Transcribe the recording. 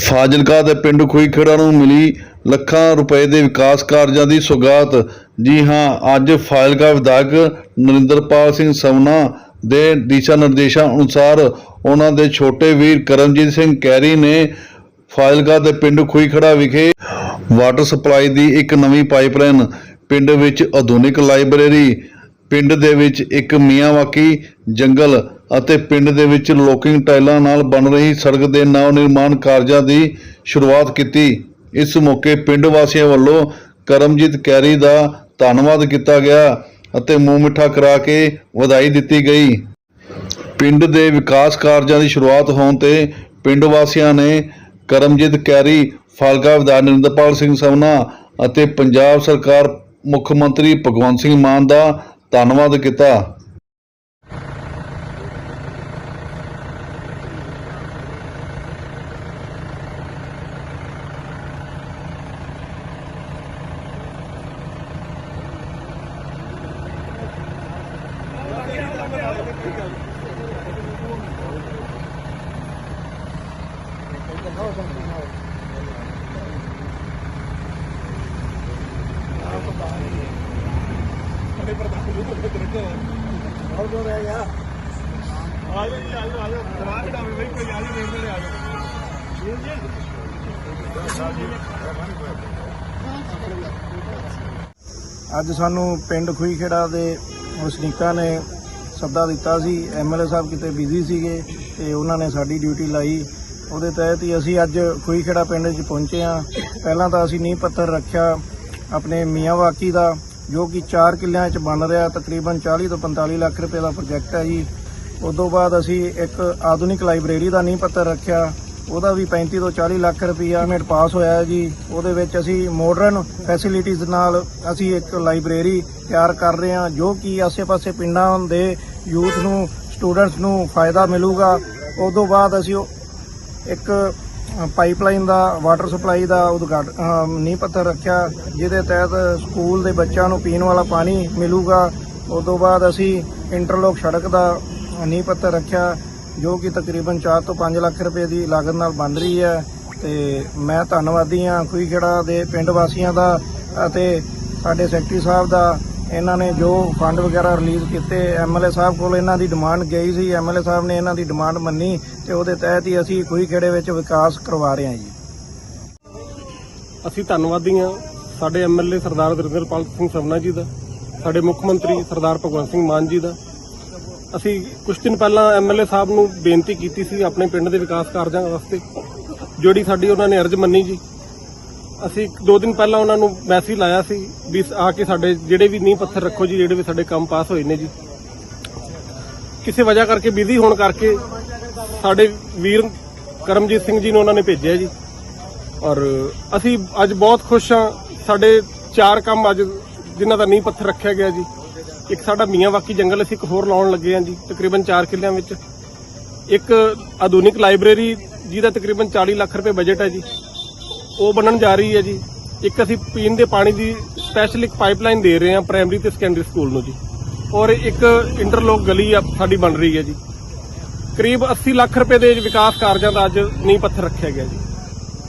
ਫਾਜ਼ਿਲਕਾ ਦੇ ਪਿੰਡ ਖੂਈਖੇੜਾ ਨੂੰ ਮਿਲੀ ਲੱਖਾਂ ਰੁਪਏ ਦੇ ਵਿਕਾਸ ਕਾਰਜਾਂ ਦੀ ਸੁਗਾਤ। ਜੀ ਹਾਂ, ਅੱਜ ਫਾਜ਼ਿਲਕਾ ਵਿਧਾਇਕ ਨਰਿੰਦਰਪਾਲ ਸਿੰਘ ਸਵਨਾ ਦੇ ਦਿਸ਼ਾ ਨਿਰਦੇਸ਼ਾਂ ਅਨੁਸਾਰ ਉਹਨਾਂ ਦੇ ਛੋਟੇ ਵੀਰ ਕਰਮਜੀਤ ਸਿੰਘ ਕੈਰੀ ਨੇ ਫਾਜ਼ਿਲਕਾ ਦੇ ਪਿੰਡ ਖੂਈਖੇੜਾ ਵਿਖੇ ਵਾਟਰ ਸਪਲਾਈ ਦੀ ਇੱਕ ਨਵੀਂ ਪਾਈਪਲਾਈਨ, ਪਿੰਡ ਵਿੱਚ ਆਧੁਨਿਕ ਲਾਇਬ੍ਰੇਰੀ, ਪਿੰਡ ਦੇ ਵਿੱਚ ਇੱਕ ਮੀਆਂਵਾਕੀ ਜੰਗਲ ਅਤੇ ਪਿੰਡ ਦੇ ਵਿੱਚ ਲੋਕਿੰਗ ਟਾਈਲਾਂ ਨਾਲ ਬਣ ਰਹੀ ਸੜਕ ਦੇ ਨਵ ਨਿਰਮਾਣ ਕਾਰਜਾਂ ਦੀ ਸ਼ੁਰੂਆਤ ਕੀਤੀ। ਇਸ ਮੌਕੇ ਪਿੰਡ ਵਾਸੀਆਂ ਵੱਲੋਂ ਕਰਮਜੀਤ ਕੈਰੀ ਦਾ ਧੰਨਵਾਦ ਕੀਤਾ ਗਿਆ ਅਤੇ ਮੂੰਹ ਮਿੱਠਾ ਕਰਾ ਕੇ ਵਧਾਈ ਦਿੱਤੀ ਗਈ। ਪਿੰਡ ਦੇ ਵਿਕਾਸ ਕਾਰਜਾਂ ਦੀ ਸ਼ੁਰੂਆਤ ਹੋਣ ਤੇ ਪਿੰਡ ਵਾਸੀਆਂ ਨੇ ਕਰਮਜੀਤ ਕੈਰੀ, ਫਾਲਕਾ ਵਿਧਾਇਕ ਨਰਿੰਦਰਪਾਲ ਸਿੰਘ ਸਵਨਾ ਅਤੇ ਪੰਜਾਬ ਸਰਕਾਰ ਮੁੱਖ ਮੰਤਰੀ ਭਗਵੰਤ ਸਿੰਘ ਮਾਨ ਦਾ ਧੰਨਵਾਦ ਕੀਤਾ। ਅੱਜ ਸਾਨੂੰ ਪਿੰਡ ਖੂਈਖੇੜਾ ਦੇ ਵਸਨੀਕਾਂ ਨੇ ਸੱਦਾ ਦਿੱਤਾ ਸੀ। ਐਮਐਲਏ ਸਾਹਿਬ ਕਿਤੇ ਬਿਜ਼ੀ ਸੀਗੇ ਤੇ ਉਹਨਾਂ ਨੇ ਸਾਡੀ ਡਿਊਟੀ ਲਾਈ। ਉਹਦੇ ਤਹਿਤ ਹੀ ਅਸੀਂ ਅੱਜ ਖੂਈਖੇੜਾ ਪਿੰਡ 'ਚ ਪਹੁੰਚੇ ਹਾਂ। ਪਹਿਲਾਂ ਤਾਂ ਅਸੀਂ ਨੀਂਹ ਪੱਥਰ ਰੱਖਿਆ ਆਪਣੇ ਮੀਆਂ ਮੀਆਂਵਾਕੀ ਦਾ, ਜੋ ਕਿ 4 ਕਿੱਲਿਆਂ 'ਚ ਬਣ ਰਿਹਾ, ਤਕਰੀਬਨ 40 ਤੋਂ 45 ਲੱਖ ਰੁਪਏ ਦਾ ਪ੍ਰੋਜੈਕਟ ਹੈ ਜੀ। ਉਸ ਤੋਂ ਬਾਅਦ ਅਸੀਂ ਇੱਕ ਆਧੁਨਿਕ ਲਾਇਬ੍ਰੇਰੀ ਦਾ ਨੀਂਹ ਪੱਥਰ ਰੱਖਿਆ। ਉਹਦਾ ਵੀ 35 ਤੋਂ 40 ਲੱਖ ਰੁਪਈਆ ਮੇਟ ਪਾਸ ਹੋਇਆ ਜੀ। ਉਹਦੇ ਵਿੱਚ ਅਸੀਂ ਮਾਡਰਨ ਫੈਸਿਲਿਟੀਜ਼ ਨਾਲ ਅਸੀਂ ਇੱਕ ਲਾਇਬ੍ਰੇਰੀ ਤਿਆਰ ਕਰ ਰਹੇ ਹਾਂ, ਜੋ ਕਿ ਆਸੇ-ਪਾਸੇ ਪਿੰਡਾਂ ਦੇ ਯੂਥ ਨੂੰ ਸਟੂਡੈਂਟਸ ਨੂੰ ਫਾਇਦਾ ਮਿਲੂਗਾ। ਉਸ ਤੋਂ ਬਾਅਦ ਅਸੀਂ ਇੱਕ ਪਾਈਪਲਾਈਨ ਦਾ ਵਾਟਰ ਸਪਲਾਈ ਦਾ ਉਦਘਾਟਨ ਨੀਂਹ ਪੱਥਰ ਰੱਖਿਆ, ਜਿਹਦੇ ਤਹਿਤ ਸਕੂਲ ਦੇ ਬੱਚਿਆਂ ਨੂੰ ਪੀਣ ਵਾਲਾ ਪਾਣੀ ਮਿਲੂਗਾ। ਉਸ ਤੋਂ ਬਾਅਦ ਅਸੀਂ ਇੰਟਰਲੋਕ ਸੜਕ ਦਾ ਨੀਂਹ ਪੱਥਰ ਰੱਖਿਆ, ਜੋ ਕਿ ਤਕਰੀਬਨ 4 ਤੋਂ 5 ਲੱਖ ਰੁਪਏ ਦੀ ਲਾਗਤ ਨਾਲ ਬਣ ਰਹੀ ਹੈ। ਤੇ ਮੈਂ ਧੰਨਵਾਦੀ ਹਾਂ ਖੂਈਖੇੜਾ ਦੇ ਪਿੰਡ ਵਾਸੀਆਂ ਦਾ ਅਤੇ ਸਾਡੇ ਸੈਕਟਰੀ ਸਾਹਿਬ ਦਾ ਇਹਨਾਂ ਨੇ ਜੋ ਫੰਡ ਵਗੈਰਾ ਰਿਲੀਜ਼ ਕੀਤੇ ਐਮਐਲਏ ਸਾਹਿਬ ਕੋਲ ਇਹਨਾਂ ਦੀ ਡਿਮਾਂਡ ਗਈ ਸੀ ਐਮਐਲਏ ਸਾਹਿਬ ਨੇ ਇਹਨਾਂ ਦੀ ਡਿਮਾਂਡ ਮੰਨੀ ਤੇ ਉਹਦੇ ਤਹਿਤ ਹੀ ਅਸੀਂ ਕੋਈ ਖੂਈਖੇੜੇ ਵਿੱਚ ਵਿਕਾਸ ਕਰਵਾ ਰਹੇ ਹਾਂ ਜੀ। ਅਸੀਂ ਧੰਨਵਾਦੀ ਹਾਂ ਸਾਡੇ ਐਮਐਲਏ ਸਰਦਾਰ ਦਰਿੰਦਰਪਾਲ ਸਿੰਘ ਸਵਨਾ ਜੀ ਦਾ, ਸਾਡੇ ਮੁੱਖ ਮੰਤਰੀ ਸਰਦਾਰ ਭਗਵੰਤ ਸਿੰਘ ਮਾਨ ਜੀ ਦਾ। ਅਸੀਂ ਕੁਝ ਦਿਨ ਪਹਿਲਾਂ ਐਮਐਲਏ ਸਾਹਿਬ ਨੂੰ ਬੇਨਤੀ ਕੀਤੀ ਸੀ ਆਪਣੇ ਪਿੰਡ ਦੇ ਵਿਕਾਸ ਕਾਰਜਾਂ ਵਾਸਤੇ। ਜਿਹੜੀ ਸਾਡੀ ਉਹਨਾਂ ਨੇ ਅਰਜ਼ ਮੰਨੀ ਜੀ ਅਸੀਂ ਦੋ ਦਿਨ ਪਹਿਲਾਂ ਉਹਨਾਂ ਨੂੰ ਮੈਸੇਜ ਲਾਇਆ ਸੀ ਵੀ ਆ ਕੇ ਸਾਡੇ ਜਿਹੜੇ ਵੀ ਨੀਂਹ ਪੱਥਰ ਰੱਖੋ ਜੀ, ਜਿਹੜੇ ਵੀ ਸਾਡੇ ਕੰਮ ਪਾਸ ਹੋਏ ਨੇ ਜੀ। ਕਿਸੇ ਵਜ੍ਹਾ ਕਰਕੇ ਬਿਜ਼ੀ ਹੋਣ ਕਰਕੇ ਸਾਡੇ ਵੀਰ ਕਰਮਜੀਤ ਸਿੰਘ ਜੀ ਨੂੰ ਉਹਨਾਂ ਨੇ ਭੇਜਿਆ ਜੀ। ਔਰ ਅਸੀਂ ਅੱਜ ਬਹੁਤ ਖੁਸ਼ ਹਾਂ, ਸਾਡੇ ਚਾਰ ਕੰਮ ਅੱਜ ਜਿਨ੍ਹਾਂ ਦਾ ਨੀਂਹ ਪੱਥਰ ਰੱਖਿਆ ਗਿਆ ਜੀ। ਇੱਕ ਸਾਡਾ ਮੀਆਂ ਮੀਆਂਵਾਕੀ ਜੰਗਲ, ਅਸੀਂ ਇੱਕ ਹੋਰ ਲਾਉਣ ਲੱਗੇ ਹਾਂ ਜੀ, ਤਕਰੀਬਨ 4 ਕਿੱਲਿਆਂ ਵਿੱਚ। ਇੱਕ ਆਧੁਨਿਕ ਲਾਇਬ੍ਰੇਰੀ ਜਿਹਦਾ ਤਕਰੀਬਨ 40 ਲੱਖ ਰੁਪਏ ਬਜਟ ਹੈ ਜੀ। ਉਹ ਬਣਨ ਜਾ ਰਹੀ ਹੈ ਜੀ। ਇੱਕ ਅਸੀਂ ਪੀਣ ਦੇ ਪਾਣੀ ਦੀ ਸਪੈਸ਼ਲ ਇੱਕ ਪਾਈਪਲਾਈਨ ਦੇ ਰਹੇ ਹਾਂ ਪ੍ਰਾਇਮਰੀ ਤੇ ਸੈਕੰਡਰੀ ਸਕੂਲ ਨੂੰ ਜੀ। ਔਰ ਇੱਕ ਇੰਟਰਲੋਕ ਗਲੀ ਆ, ਸਾਡੀ ਬਣ ਰਹੀ ਹੈ ਜੀ। ਕਰੀਬ 80 ਲੱਖ ਰੁਪਏ ਦੇ ਵਿਕਾਸ ਕਾਰਜਾਂ ਦਾ ਅੱਜ ਨੀਂਹ ਪੱਥਰ ਰੱਖਿਆ ਗਿਆ ਜੀ।